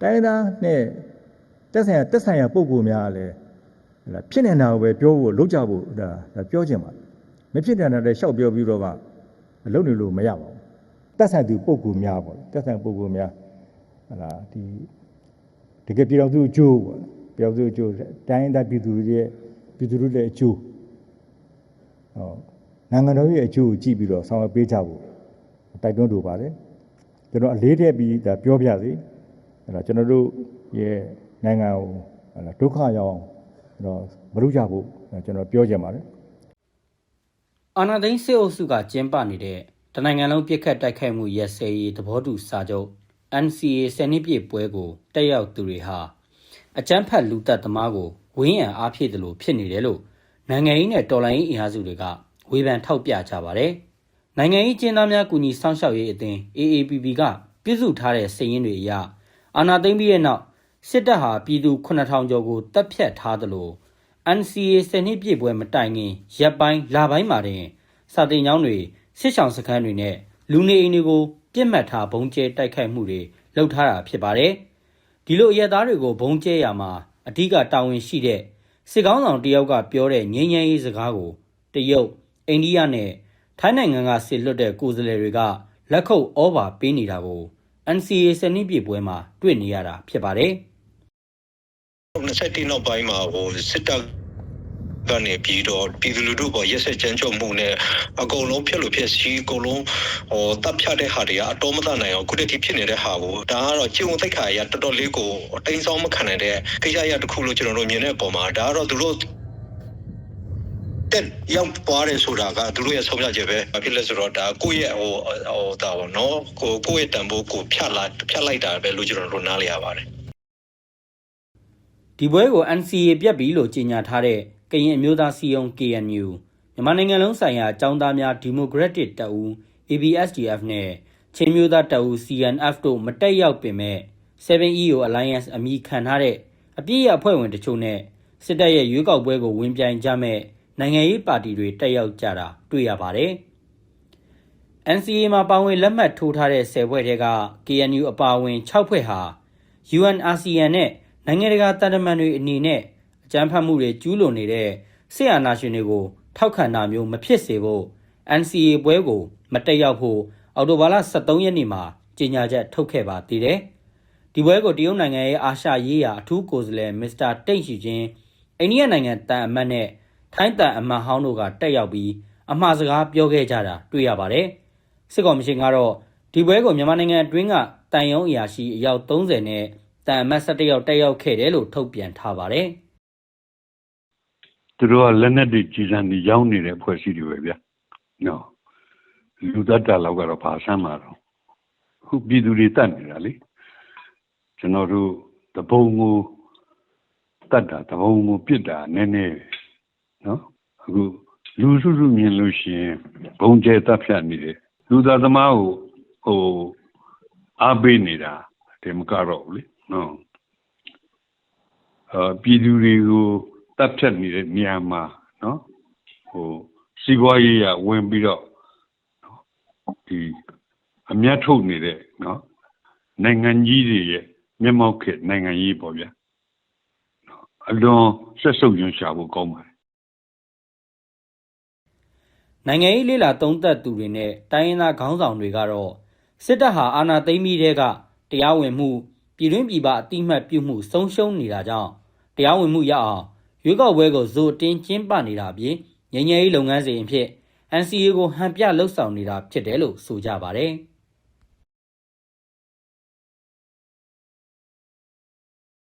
တိုင်းသားနဲ့တက်ဆိုင်ရာတက်ဆိုင်ရာပုံကူများကလည်းဟလာဖြစ်နေတာကိုပဲပြောဖို့လုပ်ကြဖို့ဒါဒါပြောချင်ပါတယ်မဖြစ်နေတာလည်းရှောက်ပြောပြီးတော့မှလုပ်နေလို့မရပါဘူးတက်ဆိုင်သူပုံကူများပေါ့တက်ဆိုင်ပုံကူများဟလာဒီတကယ်ပြည်တော်သူအကျိုးပေါ့ပြည်တော်သူအကျိုးတိုင်းသားပြည်သူတွေရဲ့ပြည်သူတွေရဲ့အကျိုးဟောနိုင်ငံတော်ရဲ့အကျိုးကိုကြည့်ပြီးတော့ဆောင်ရွက်ပေးကြဖို့တိုက်တွန်းလိုပါတယ်ကျွန်တော်အလေးထည့်ပြီးဒါပြောပြစီ အဲ့တော့ကျွန်တော်တို့ရဲ့နိုင်ငံကိုဟလာဒုက္ခရောက်အောင်ကျွန်တော်မလုပ်ကြဖို့ကျွန်တော်ပြောချင်ပါတယ်အာနာသိန်းစစ်အုပ်စုကကျင်းပနေတဲ့တနိုင်ငံလုံးပြစ်ခတ်တိုက်ခိုက်မှုရက်စဲရေးသဘောတူစာချုပ် NCA ဆယ်နှစ်ပြည့်ပွဲကိုတက်ရောက်သူတွေဟာအကြမ်းဖက်လူသက်သမားကိုဝင်းရံအားဖြည့်တယ်လို့ဖြစ်နေတယ်လို့နိုင်ငံရေးနဲ့တော်လှန်ရေးအင်အားစုတွေကဝေဖန်ထောက်ပြကြပါတယ်။နိုင်ငံရေးကျင်းသားများကူညီစောင့်ရှောက်ရေးအသင်း AAPP ကပြုစုထားတဲ့စာရင်းတွေအရ အာနာသိန်းပြီးရဲ့နောက်စစ်တပ်ဟာပြည်သူ9000ကျော်ကိုတပ်ဖြတ်ထားတယ်လို့ NCA ဆယ်နှစ်ပြည့်ပွဲမတိုင်ခင်ရက်ပိုင်းလပိုင်းမှာတင်စာတင်ကျောင်းတွေစစ်ဆောင်စခန်းတွေနဲ့လူနေအိမ်တွေကိုပြစ်မှတ်ထားဘုံကျဲတိုက်ခိုက်မှုတွေလုပ်ထားတာဖြစ်ပါတယ်။ဒီလိုအရက်သားတွေကိုဘုံကျဲရမှာအဓိကတာဝန်ရှိတဲ့စစ်ကောင်းဆောင်တယောက်ကပြောတဲ့ငြိမ်းချမ်းရေးစကားကိုတရုတ်အိန္ဒိယနဲ့ထိုင်းနိုင်ငံကစစ်လွတ်တဲ့ကိုယ်စားလှယ်တွေကလက်ခုပ်ဩဘာပေးနေတာကို NCA ဆယ်နှစ်ပြည့်ပွဲမှာတွေ့နေရတာဖြစ်ပါတယ်။21နောက်ပိုင်းမှာဟိုစစ်တပ်ကနေပြီးတော့ပြည်သူလူထုပေါ်ရက်စက်ကြမ်းကြုတ်မှုနဲ့အကုန်လုံးဖြစ်လို့ဖြစ်စီအကုန်လုံးဟိုတပ်ဖြတ်တဲ့ဟာတွေကအတော်မတနိုင်အောင်ခုတည်းဖြစ်နေတဲ့ဟာကိုဒါကတော့ကျင့်ဝတ်သိက္ခာအရတော်တော်လေးကိုအတိမ်ဆောင်မခံနိုင်တဲ့ကိစ္စရတစ်ခုလို့ကျွန်တော်တို့မြင်တဲ့အပေါ်မှာဒါကတော့သူတို့ တက်ရောက်သွားတယ်ဆိုတာကသူတို့ရဲ့ဆုံးဖြတ်ချက်ပဲဘာဖြစ်လဲဆိုတော့ဒါကိုယ့်ရဲ့ဟိုဟိုဒါပေါ့နော်ကိုကိုယ့်ရဲ့တန်ဖိုးကိုဖြတ်လာဖြတ်လိုက်တာပဲလို့ကျွန်တော်တို့နားလည်ရပါတယ်ဒီပွဲကို NCA ပြက်ပြီလို့ကြေညာထားတဲ့ကရင်အမျိုးသားစီယုံ KNU မြန်မာနိုင်ငံလုံးဆိုင်ရာចောင်းသားများဒီမိုကရက်တစ်တပ်ဦး ABSDF နဲ့ချင်းမျိုးသားတပ်ဦး CNF တို့မတက်ရောက်ပင်မဲ့ 7EO Alliance အမည်ခံထားတဲ့အပြည့်ရအဖွဲ့ဝင်တချို့နဲ့စစ်တပ်ရဲ့ရွေးကောက်ပွဲကိုဝင်ပြိုင်ကြမဲ့ နိုင်ငံရေးပါတီတွေတက်ရောက်ကြတာတွေ့ရပါတယ်။ NCA မှာပါဝင်လက်မှတ်ထိုးထားတဲ့10ဖွဲ့ထဲက KNU အပါအဝင်6ဖွဲ့ဟာ UNRCN နဲ့နိုင်ငံတကာတန်တမန်တွေအနေနဲ့အကြမ်းဖက်မှုတွေကျူးလွန်နေတဲ့ဆရာနာရှင်တွေကို ထောက်ခံတာမျိုးမဖြစ်စေဖို့ NCA ပွဲကိုမတက်ရောက်ဖို့အော်တိုဘာလ23ရက်နေ့မှာကြေညာချက်ထုတ်ခဲ့ပါသေးတယ်။ဒီပွဲကိုတရုတ်နိုင်ငံရဲ့အာရှရေးရာအထူးကိုယ်စားလှယ်မစ္စတာတိန့်ရှိချင်းအိန္ဒိယနိုင်ငံတန်အမတ်နဲ့ ထိုင်းတန်အမတ်ဟောင်းတို့ကတက်ရောက်ပြီးအမှားစကားပြောခဲ့ကြတာတွေ့ရပါတယ်။စစ်ကောင်မရှင်ကတော့ဒီပွဲကိုမြန်မာနိုင်ငံအတွင်းကတန်ယုံအရာရှိအယောက်30နဲ့တန်အမတ်17ယောက်တက်ရောက်ခဲ့တယ်လို့ထုတ်ပြန်ထားပါတယ်။သူတို့ကလက်နက်တွေကြီးစံတွေရောင်းနေတဲ့အဖွဲ့အစည်းတွေပဲဗျနော်လူသက်တာလောက်ကတော့ဘာဆမ်းမှာတော့ခုပြည်သူတွေတတ်နေတာလေကျွန်တော်တို့တပုံကိုတတ်တာတပုံကိုပြစ်တာနည်းနည်း နော်အခုလူစုစုမြင်လို့ရှိရင်ဘုံကျဲတပ်ဖြတ်နေတယ်လူသားသမားကိုဟိုအားပေးနေတာဒီမကတော့ဘူးလေနော်အာပြည်သူတွေကိုတပ်ဖြတ်နေတဲ့နေရာမှာနော်ဟိုစီးပွားရေးရဝင်ပြီးတော့နော်ဒီအမျက်ထုတ်နေတဲ့နော်နိုင်ငံကြီးတွေရဲ့မျက်မှောက်ခေတ်နိုင်ငံရေးပေါ့ဗျာနော်အလွန်ဆက်ဆုပ်ရွံ့ရှာဖို့ကောင်းပါ နိုင်ငံရေးလေးလာသုံးသက်သူတွေနဲ့တိုင်းရင်းသားခေါင်းဆောင်တွေကတော့စစ်တပ်ဟာအာဏာသိမ်းပြီးတဲ့ကတရားဝင်မှုပြည်တွင်းပြည်ပအတိမတ်ပြုမှုဆုံးရှုံးနေတာကြောင့်တရားဝင်မှုရအောင်ရွေးကောက်ပွဲကိုဇိုတင်းကျင်းပနေတာအပြင်ငြိမ်းချမ်းရေးလုပ်ငန်းစဉ်အဖြစ် NCA ကိုဟန်ပြလှုပ်ဆောင်နေတာဖြစ်တယ်လို့ဆိုကြပါတယ်။